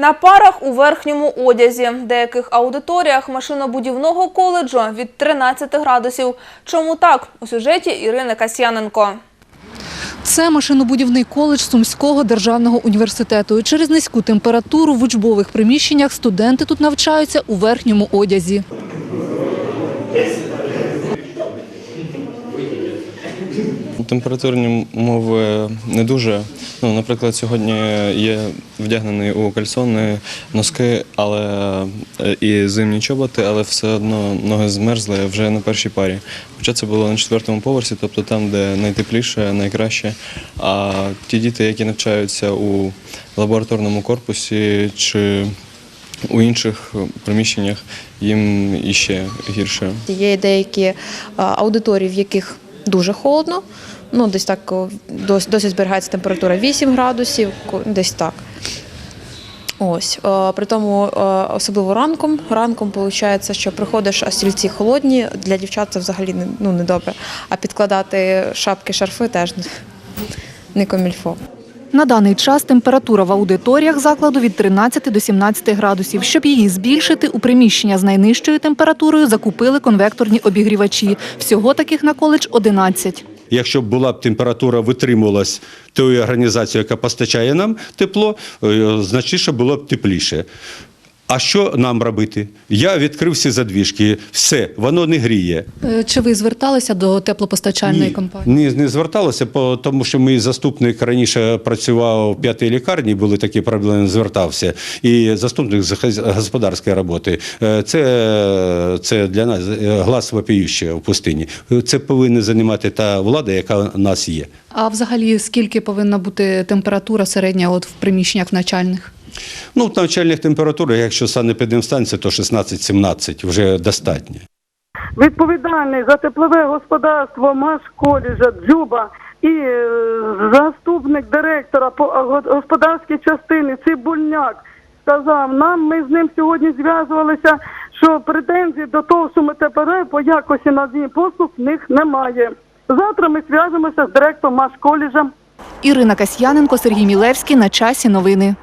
На парах у верхньому одязі. В деяких аудиторіях машинобудівного коледжу від 13 градусів. Чому так? У сюжеті Ірини Касьяненко. Це машинобудівний коледж Сумського державного університету. Через низьку температуру в учбових приміщеннях студенти тут навчаються у верхньому одязі. Температурні умови не дуже. Ну, наприклад, сьогодні є вдягнений у кальсони, носки, але е, і зимні чоботи, але все одно ноги змерзли вже на першій парі. Хоча це було на четвертому поверсі, тобто там, де найтепліше, найкраще. А ті діти, які навчаються у лабораторному корпусі чи у інших приміщеннях, їм іще гірше. Є деякі аудиторії, в яких дуже холодно. Ну, десь так досі зберігається температура 8 градусів, десь так. Ось. Е, При тому, е, особливо ранком. Ранком виходить, що приходиш, а стільці холодні. Для дівчат це взагалі не, ну, добре. А підкладати шапки, шарфи теж не комільфо. На даний час температура в аудиторіях закладу від 13 до 17 градусів. Щоб її збільшити, у приміщення з найнижчою температурою закупили конвекторні обігрівачі. Всього таких на коледж 11. Якщо б була б температура витримувалась тою організацією, яка постачає нам тепло, е, значніше було б тепліше. А що нам робити? Я відкрив всі задвіжки, все, воно не гріє. Е, Чи ви зверталися до теплопостачальної компанії? Ні, не зверталося, по- тому що мій заступник раніше працював в п'ятій лікарні, були такі проблеми, звертався. І заступник з господарської роботи. Е, Це, це для нас е, глас вопіюще в пустині. Це повинна займати та влада, яка у нас є. А взагалі скільки повинна бути температура середня от в приміщеннях навчальних? Ну, в навчальних температурах, якщо санепідемстанція, то 16-17 вже достатньо. відповідальний за теплове господарство Машколіжа Дзюба і е, заступник директора по го- господарській частини Цибульняк сказав нам, ми з ним сьогодні зв'язувалися, що претензій до того, що ми тепер по якості надії послуг в них немає. Завтра ми зв'яжемося з директором Машколіжем. Ірина Касьяненко, Сергій Мілевський. На часі новини.